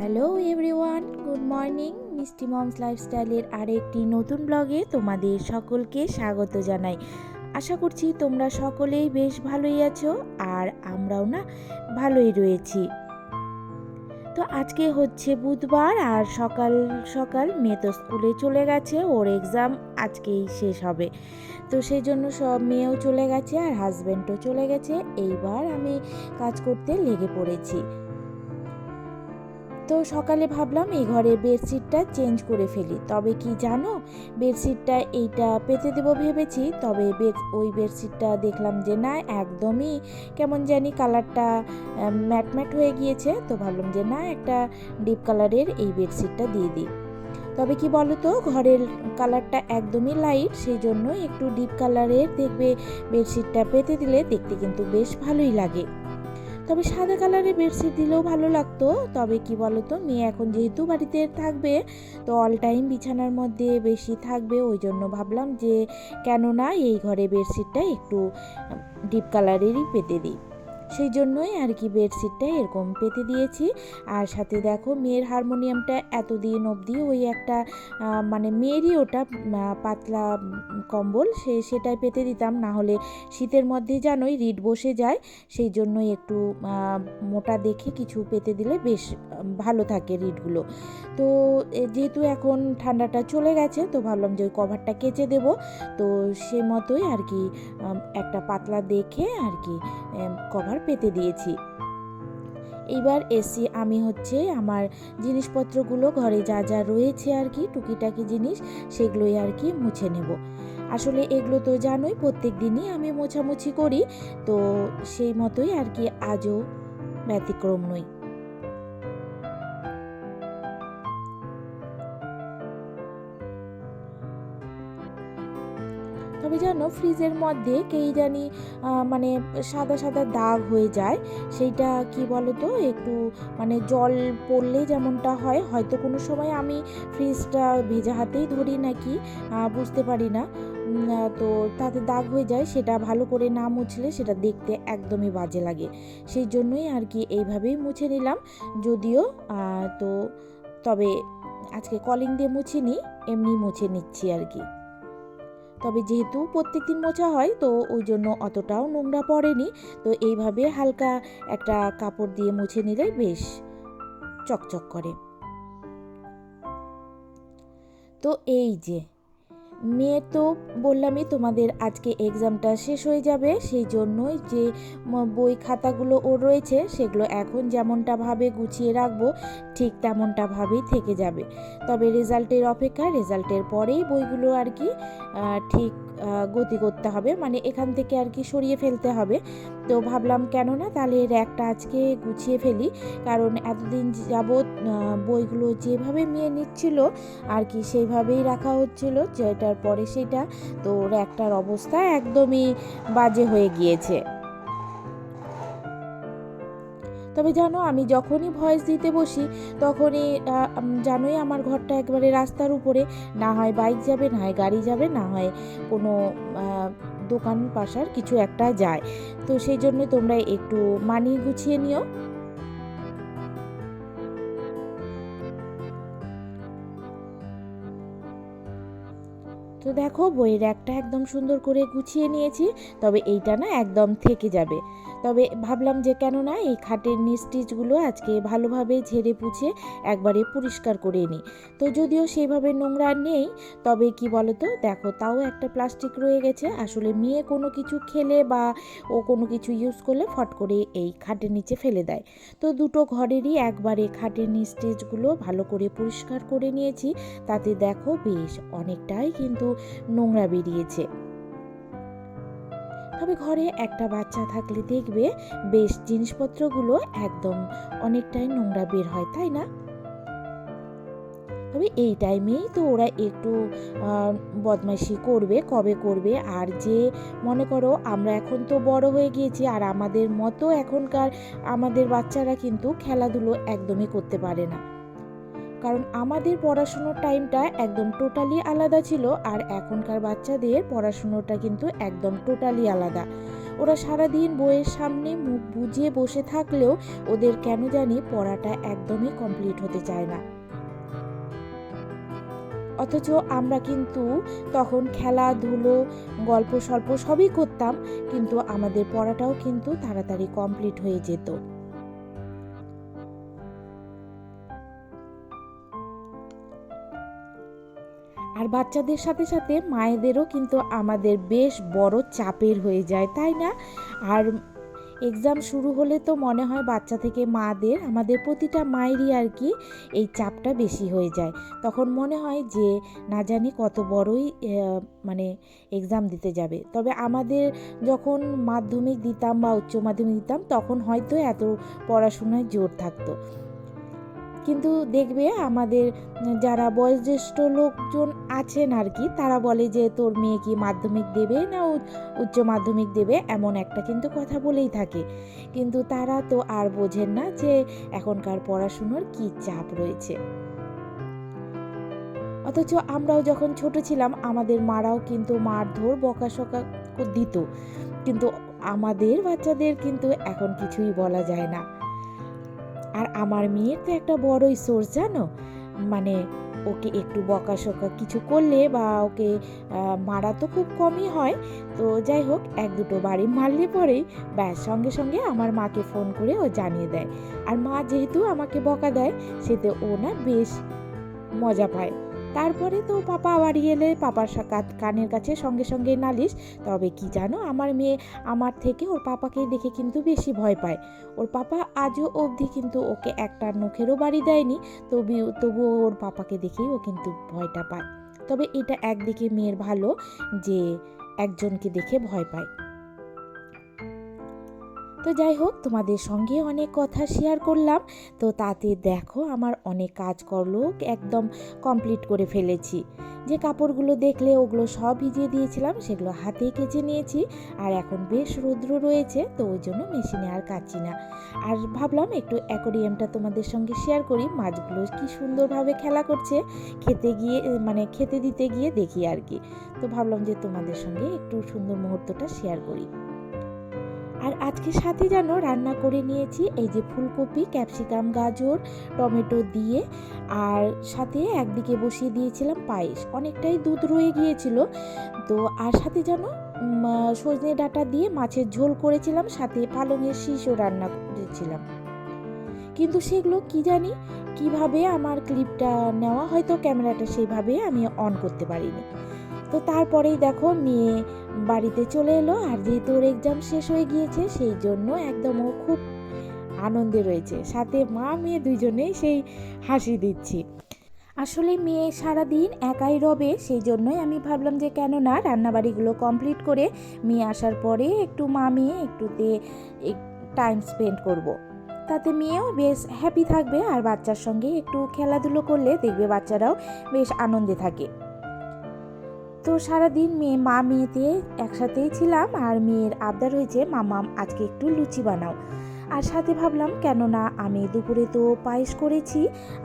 Hello everyone good morning Mishti moms লাইফস্টাইলের আরেকটি নতুন ব্লগে তোমাদের সকলকে স্বাগত জানাই। আশা করছি তোমরা সকলেই বেশ ভালোই আছো আর আমরাও না ভালোই রয়েছি। তো আজকে হচ্ছে বুধবার আর সকাল সকাল মেয়ে তো স্কুলে চলে গেছে, ওর এক্সাম আজকেই শেষ হবে। তো সেই জন্য সব মেয়েও চলে গেছে আর হাজব্যান্ডও চলে গেছে। এইবার আমি কাজ করতে লেগে পড়েছি। তো সকালে ভাবলাম এই ঘরে বেডশিটটা চেঞ্জ করে ফেলি। তবে কি জানো? বেডশিটটা এইটা পেতে দেবো ভেবেছি, তবে বেড, ওই বেডশিটটা দেখলাম যে না, একদমই কেমন জানি কালারটা ম্যাট ম্যাট হয়ে গিয়েছে, তো ভাবলাম যে না, একটা ডিপ কালারের এই বেডশিটটা দিয়ে দিই। তবে কি বলো তো ঘরের কালারটা একদমই লাইট সেই জন্য একটু ডিপ কালারের দেখবে বেডশিটটা পেতে দিলে দেখতে কিন্তু বেশ ভালোই লাগে। তবে সাদা কালারের বেডশিট দিলেও ভালো লাগতো। তবে কি বলতো, মেয়ে এখন যেহেতু বাড়িতে থাকবে, তো অল টাইম বিছানার মধ্যে বেশি থাকবে ওই জন্য ভাবলাম যে কেন না এই ঘরে বেডশিটটা একটু ডিপ কালারেরই পেতে দিই। সেই জন্যই আর কি বেডশিটটা এরকম পেতে দিয়েছি। আর সাথে দেখো মেয়ের হারমোনিয়ামটা এতদিন অবধি ওই একটা মানে মেয়েরই ওটা পাতলা কম্বল, সে, সেটাই পেতে দিতাম। না হলে শীতের মধ্যে জানোই রিড বসে যায়। সেই জন্যই একটু মোটা দেখে কিছু পেতে দিলে বেশ ভালো থাকে রিডগুলো। তো যেহেতু এখন ঠান্ডাটা চলে গেছে, তো ভাবলাম যে ওই কভারটা কেচে দেব। তো সে মতোই আর কি একটা পাতলা দেখে আর কি কভার পেতে দিয়েছি। এইবার এসি আমি হচ্ছে আমার জিনিসপত্রগুলো ঘরে যা যা রয়েছে আর কি, টুকিটাকি জিনিস, সেগুলোই আর কি মুছে নেব। আসলে এগুলো তো জানোই, প্রত্যেক দিনই আমি মোছামুছি করি, তো সেই মতোই আর কি আজও ব্যতিক্রম নই। তবে জানো ফ্রিজের মধ্যে কেই জানি মানে সাদা সাদা দাগ হয়ে যায়। সেইটা কি বলো তো একটু মানে জল পড়লে যেমনটা হয়, হয়তো কোনো সময় আমি ফ্রিজটা ভেজা হাতেই ধরি নাকি বুঝতে পারি না। তো তাতে দাগ হয়ে যায়, সেটা ভালো করে না মুছলে সেটা দেখতে একদমই বাজে লাগে। সেই জন্যই আর কি এইভাবেই মুছে নিলাম। যদিও তো তবে আজকে কলিং দিয়ে মুছিনি এমনি মুছে নিচ্ছি আর কি। তবে যেহেতু প্রত্যেক দিন মোছা হয়, তো ওই জন্য অতটাও নোংরা পড়েনি। তো এইভাবে হালকা একটা কাপড় দিয়ে মুছে নিলে বেশ চকচক করে। তো এই যে মেয়ে তো বললামই তোমাদের আজকে এক্সামটা শেষ হয়ে যাবে, সেই জন্যই যে বই খাতাগুলো ও রয়েছে, সেগুলো এখন যেমনটাভাবে গুছিয়ে রাখব, ঠিক তেমনটাভাবেই থেকে যাবে। তবে রেজাল্টের অপেক্ষা রেজাল্টের পরেই বইগুলো আর কি ঠিক গতি করতে হবে। মানে এখান থেকে আর কি সরিয়ে ফেলতে হবে। তো ভাবলাম, কেন না? তাহলে র্যাকটা আজকে গুছিয়ে ফেলি। কারণ এতদিন যাবৎ বইগুলো যেভাবে নিয়ে নিচ্ছিল, আর কি সেইভাবেই রাখা হচ্ছিল, যেটার পরে সেটা। তো র্যাকটার অবস্থা একদমই বাজে হয়ে গিয়েছে। তবে জানো, আমি যখনই ভয়েস দিতে বসি, তখনই জানোই আমার ঘরটা একবারে রাস্তার উপরে, না হয় বাইক যাবে, না হয় গাড়ি যাবে, না হয় কোনো দোকান পাশার কিছু একটা যায়। তো সেই জন্য তোমরা একটু মানিয়ে গুছিয়ে নিও। তো দেখো, বইয়ের একটা একদম সুন্দর করে গুছিয়ে নিয়েছি, তবে এইটা না একদম থেকে যাবে। তবে ভাবলাম যে কেননা এই খাটের নিস্টিচগুলো আজকে ভালোভাবে ঝেড়ে পুছে একবারে পরিষ্কার করে নিই। তো যদিও সেইভাবে নোংরা নেই, তবে কি বলতো, দেখো তাও একটা প্লাস্টিক রয়ে গেছে, আসলে মেয়ে কোনো কিছু খেলে বা ও কোনো কিছু ইউজ করলে ফট করে এই খাটের নিচে ফেলে দেয়। তো দুটো ঘরেরই একবারে খাটের নিস্টিচগুলো ভালো করে পরিষ্কার করে নিয়েছি, তাতে দেখো বেশ অনেকটাই কিন্তু নোংরা বেরিয়েছে। তবে ঘরে একটা বাচ্চা থাকলে দেখবে বেশ জিনিসপত্রগুলো একদম অনেকটাই নোংরা বের হয়, তাই না? তবে এই টাইমেই তো ওরা একটু বদমাইশি করবে, কবে করবে? আর যে, মনে করো আমরা এখন তো বড় হয়ে গিয়েছি, আর আমাদের মতো এখনকার আমাদের বাচ্চারা কিন্তু খেলাধুলো একদমই করতে পারে না। কারণ আমাদের পড়াশুনোর টাইমটা একদম টোটালি আলাদা ছিল আর এখনকার বাচ্চাদের পড়াশুনোটা কিন্তু একদম টোটালি আলাদা। ওরা সারাদিন বইয়ের সামনে মুখ বুজিয়ে বসে থাকলেও ওদের কেন জানি পড়াটা একদমই কমপ্লিট হতে চায় না। অথচ আমরা কিন্তু তখন খেলাধুলো গল্প সল্প সবই করতাম, কিন্তু আমাদের পড়াটাও কিন্তু তাড়াতাড়ি কমপ্লিট হয়ে যেত। আর বাচ্চাদের সাথে সাথে মায়েদেরও কিন্তু আমাদের বেশ বড় চাপের হয়ে যায়, তাই না? আর এক্সাম শুরু হলে তো মনে হয় বাচ্চা থেকে মাদের, আমাদের প্রতিটা মায়েরই আর কি এই চাপটা বেশি হয়ে যায়। তখন মনে হয় যে না জানি কত বড়ই মানে এক্সাম দিতে যাবে। তবে আমাদের যখন মাধ্যমিক দিতাম বা উচ্চ মাধ্যমিক দিতাম, তখন হয়তো এত পড়াশোনায় জোর থাকতো। কিন্তু দেখবে আমাদের যারা বয়োজ্যেষ্ঠ লোকজন আছেন আর কি, তারা বলে যে তোর মেয়ে কি মাধ্যমিক দেবে না উচ্চ মাধ্যমিক দেবে এমন একটা কিন্তু কথা বলেই থাকে। কিন্তু তারা তো আর বোঝেন না যে এখনকার পড়াশুনোর কি চাপ রয়েছে। অথচ আমরাও যখন ছোট ছিলাম, আমাদের মারাও কিন্তু মারধর বকাশকা দিত। কিন্তু আমাদের বাচ্চাদের কিন্তু এখন কিছুই বলা যায় না। আর আমার মেয়ের তো একটা বড়ই সোর্স জানো? মানে ওকে একটু বকাশকা কিছু করলে বা ওকে মারা তো খুব কমই হয়। তো যাই হোক, এক দুটো বাড়ি মারলে পরেই ব্যাস, সঙ্গে সঙ্গে আমার মাকে ফোন করে ও জানিয়ে দেয়। আর মা যেহেতু আমাকে বকা দেয়, সেতে ও না বেশ মজা পায়। তারপরে তো পাপা বাড়ি এলে, পাপার কানের কাছে সঙ্গে সঙ্গে নালিশ। তবে কি জানো, আমার মেয়ে আমার থেকে ওর পাপাকে দেখে কিন্তু বেশি ভয় পায়। ওর পাপা আজও অবধি কিন্তু ওকে একটা নখেরও বাড়ি দেয়নি, তবু, তবুও ওর পাপাকে দেখেই ও কিন্তু ভয়টা পায়। তবে এটা একদিকে মেয়ের ভালো যে একজনকে দেখে ভয় পায়। তো যাই হোক, তোমাদের সঙ্গে অনেক কথা শেয়ার করলাম। তো তাতে দেখো আমার অনেক কাজ করল একদম কমপ্লিট করে ফেলেছি। যে কাপড়গুলো দেখলে ওগুলো সব ভিজিয়ে দিয়েছিলাম, সেগুলো হাতে কেচে নিয়েছি। আর এখন বেশ রৌদ্র রয়েছে, তো ওই জন্য মেশিনে আর কাচ্ছি না। আর ভাবলাম একটু অ্যাকোরিয়ামটা তোমাদের সঙ্গে শেয়ার করি। মাছগুলো কি সুন্দরভাবে খেলা করছে, খেতে গিয়ে মানে খেতে দিতে গিয়ে দেখি আর কি। তো ভাবলাম যে তোমাদের সঙ্গে একটু সুন্দর মুহূর্তটা শেয়ার করি। আর আজকে সাথে যেন রান্না করে নিয়েছি এই যে ফুলকপি, ক্যাপসিকাম, গাজর, টমেটো দিয়ে। আর সাথে একদিকে বসিয়ে দিয়েছিলাম পায়েস। অনেকটাই দুধ রয়ে গিয়েছিল। তো আর সাথে যেন সজনে ডাটা দিয়ে মাছের ঝোল করেছিলাম, সাথে পালংয়ের শীষও রান্না করেছিলাম। কিন্তু সেগুলো কি জানি, কীভাবে আমার ক্লিপটা নেওয়া হয়তো ক্যামেরাটা সেইভাবে আমি অন করতে পারিনি। তো তারপরেই দেখো মেয়ে বাড়িতে চলে এলো, আর যেহেতু ওর এক্সাম শেষ হয়ে গিয়েছে, সেই জন্য একদম ও খুব আনন্দে রয়েছে। সাথে মা, মেয়ে দুজনেই সেই হাসি দিচ্ছি। আসলে মেয়ে সারাদিন একাই রবে, সেই জন্যই আমি ভাবলাম যে কেন না রান্নাবাড়িগুলো কমপ্লিট করে মেয়ে আসার পরে একটু মা মেয়ে একটুতে টাইম স্পেন্ড করব। তাতে মেয়েও বেশ হ্যাপি থাকবে, আর বাচ্চার সঙ্গে একটু খেলাধুলো করলে দেখবে বাচ্চারাও বেশ আনন্দে থাকে। তো সারাদিন মেয়ে, মা মেয়েতে একসাথেই ছিলাম আর মেয়ের আবদার হয়েছে, মামাম, আজকে একটু লুচি বানাও। আর সাথে ভাবলাম, কেননা আমি দুপুরে তো পায়েস করেছি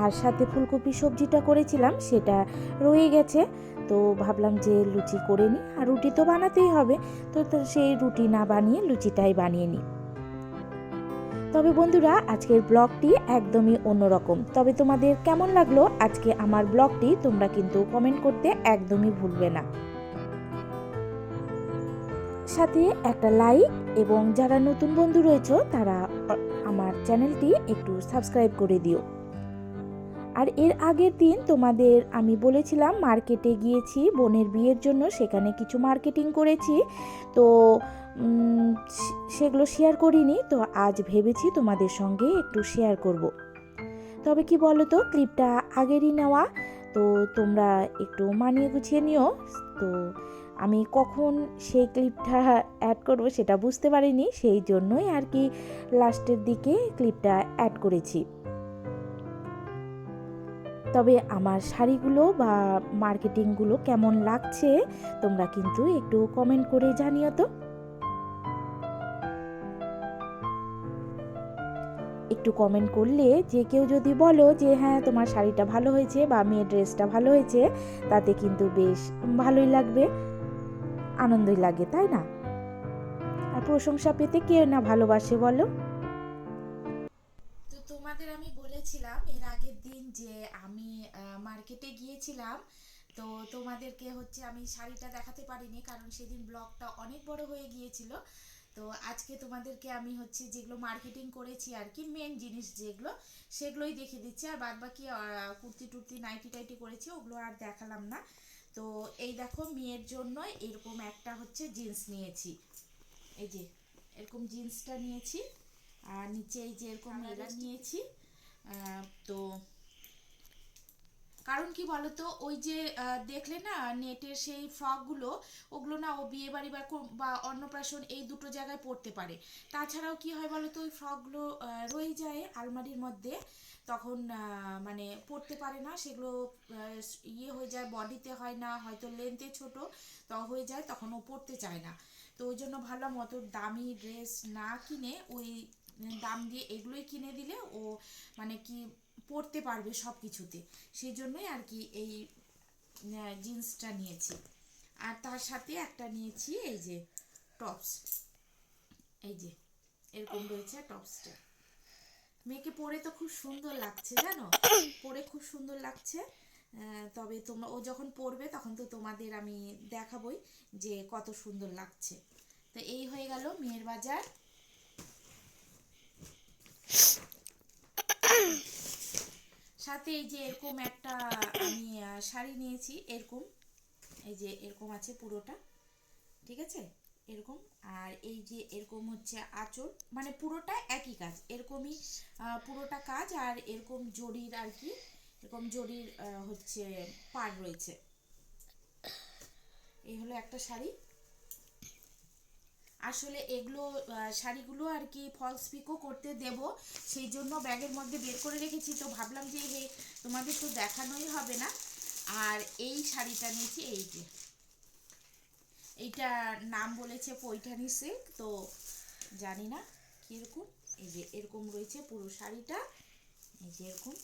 আর সাথে ফুলকপি সবজিটা করেছিলাম, সেটা রয়ে গেছে। তো ভাবলাম যে লুচি করে নিই, আর রুটি তো বানাতেই হবে। তো সেই রুটি না বানিয়ে লুচিটাই বানিয়ে নিই। তবে বন্ধুরা, আজকের ব্লগটি একদমই অন্যরকম। তবে তোমাদের কেমন লাগল আজকে আমার ব্লগটি, তোমরা কিন্তু কমেন্ট করতে একদমই ভুলবে না। সাথে একটা লাইক এবং যারা নতুন বন্ধু রয়েছে, তারা আমার চ্যানেলটি একটু সাবস্ক্রাইব করে দিও। আর এর আগের দিন তোমাদের আমি বলেছিলাম মার্কেটে গিয়েছি, বোনের বিয়ের জন্য সেখানে কিছু মার্কেটিং করেছি। তো সেগুলো শেয়ার করিনি, তো আজ ভেবেছি তোমাদের সঙ্গে একটু শেয়ার করব। তবে কি বলো তো ক্লিপটা আগেরই নেওয়া, তো তোমরা একটু মানিয়ে গুছিয়ে নিও। তো আমি কখন সেই ক্লিপটা অ্যাড করব সেটা বুঝতে পারিনি, সেই জন্যই আর কি লাস্টের দিকে ক্লিপটা অ্যাড করেছি। তবে আমার শাড়িগুলো বা মার্কেটিংগুলো কেমন লাগছে, তোমরা কিন্তু একটু কমেন্ট করে জানিও তো। একটু কমেন্ট করলে যে কেউ যদি বলো যে হ্যাঁ তোমার শাড়িটা ভালো হয়েছে বা মেয়ের ড্রেসটা ভালো হয়েছে, তাতে কিন্তু বেশ ভালোই লাগবে, আনন্দই লাগে, তাই না? আর প্রশংসা পেতে কে না ভালোবাসে বলো? তো তোমাদের আমি বলেছিলাম, এর যে আমি মার্কেটে গিয়েছিলাম তো তোমাদেরকে হচ্ছে আমি শাড়িটা দেখাতে পারিনি কারণ সেদিন ব্লগটা অনেক বড় হয়ে গিয়েছিল। তো আজকে তোমাদেরকে আমি হচ্ছে যেগুলো মার্কেটিং করেছি আর কি মেন জিনিস যেগুলো সেগুলোই দেখিয়ে দিচ্ছি। আর বাদ বাকি কুর্তি টুর্তি নাইটি টাইটি করেছি ওগুলো আর দেখালাম না। তো এই দেখো মেয়ের জন্য এরকম একটা হচ্ছে জিন্স নিয়েছি। এই যে এরকম জিন্সটা নিয়েছি। আর নিচে এই যে এরকম এরা নিয়েছি। তো কারণ কি বলতো, ওই যে দেখলে না, নেটের সেই ফ্রকগুলো ওগুলো না ও বিয়ে বাড়ি বা বা অন্নপ্রাশন এই দুটো জায়গায় পড়তে পারে। তাছাড়াও কি হয় বলতো, ওই ফ্রকগুলো রয়ে যায় আলমারির মধ্যে, তখন মানে পড়তে পারে না, সেগুলো ইয়ে হয়ে যায়, বডিতে হয় না, হয়তো লেন্থে ছোট, তো হয়ে যায়, তখন ও পড়তে চায় না। তো ওই জন্য ভাবলাম অত দামি ড্রেস না কিনে, ওই দাম দিয়ে এগুলোই কিনে দিলে ও মানে কি পরতে পারবে সব কিছুতে সেই জন্যই আর কি এই জিন্সটা নিয়েছি। আর তার সাথে একটা নিয়েছি এই যে টপস। এই যে, এরকম রয়েছে টপসটা। মেয়েকে পরে তো খুব সুন্দর লাগছে, জানো? পরে খুব সুন্দর লাগছে। তবে তোমরা, ও যখন পরবে তখন তো তোমাদের আমি দেখাবই যে কত সুন্দর লাগছে। তো এই হয়ে গেল মেয়ের বাজার। সাথে এই যে এরকম একটা আমি শাড়ি নিয়েছি, এরকম। এই যে এরকম আছে পুরোটা, ঠিক আছে? এরকম। আর এই যে এরকম হচ্ছে আঁচল মানে পুরোটা একই কাজ, এরকমই পুরোটা কাজ আর এরকম জরির আর কি, এরকম জরির হচ্ছে পার রয়েছে। এই হলো একটা শাড়ি। আসলে এগুলো শাড়িগুলো আর কি ফলস পিকও করতে দেব। সেই জন্য ব্যাগের মধ্যে বের করে রেখেছি। তো ভাবলাম যে হে, তোমাদের তো দেখানোই হবে না। আর এই শাড়িটা নিয়েছি, এই যে। এইটা নাম বলেছে পৈঠানি সিল্ক তো জানি না কীরকম। এই যে এরকম রয়েছে পুরো শাড়িটা। এই যে এরকম।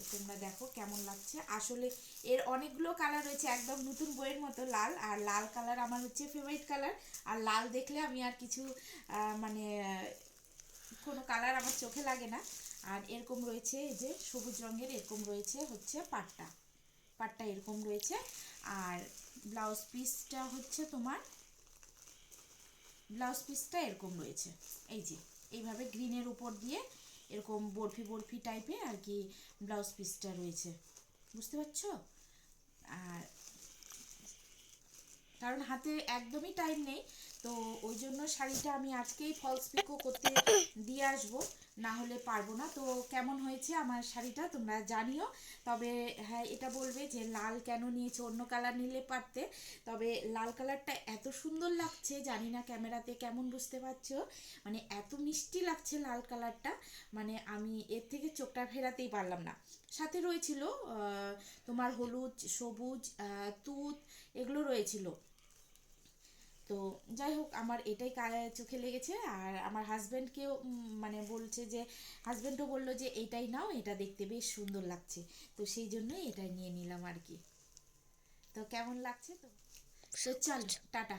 তো তোমরা দেখো কেমন লাগছে। আসলে এর অনেকগুলো কালার রয়েছে, একদম নতুন বইয়ের মতো লাল, আর লাল কালার আমার হচ্ছে ফেভারিট কালার আর লাল দেখলে আমি আর কিছু মানে কোনো কালার আমার চোখে লাগে না। আর এরকম রয়েছে এই যে সবুজ রঙের, এরকম রয়েছে হচ্ছে পাটটা। পাটটা এরকম রয়েছে। আর ব্লাউজ পিসটা হচ্ছে তোমার ব্লাউজ পিসটা এরকম রয়েছে। এই যে, এইভাবে গ্রিনের উপর দিয়ে এরকম বরফি বরফি টাইপে আর কি ব্লাউজ পিসটা রয়েছে। বুঝতে পারছ? আর কারণ হাতে একদমই টাইম নেই। তো ওই জন্য শাড়িটা আমি আজকেই ফলস পিকো করতে দিয়ে আসব, না হলে পারব না। তো কেমন হয়েছে আমার শাড়িটা তোমরা জানিও। তবে হ্যাঁ এটা বলবে যে লাল কেন নিয়েছো, অন্য কালার নিলে পারতে। তবে লাল কালারটা এত সুন্দর লাগছে, জানি না ক্যামেরাতে কেমন বুঝতে পারছ। মানে এত মিষ্টি লাগছে লাল কালারটা মানে আমি এর থেকে চোখটা ফেরাতেই পারলাম না। সাথে রয়েছিল তোমার হলুদ, সবুজ তুত, এগুলো রয়েছিল। তো যাই হোক আমার এটাই চোখে লেগেছে। আর আমার হাজব্যান্ডকেও মানে বলছে যে হাজব্যান্ডও বলল যে এটাই নাও এটা দেখতে বেশ সুন্দর লাগছে। তো সেই জন্যই এটা নিয়ে নিলাম আর কি। তো কেমন লাগছে তো? তো চল টাটা।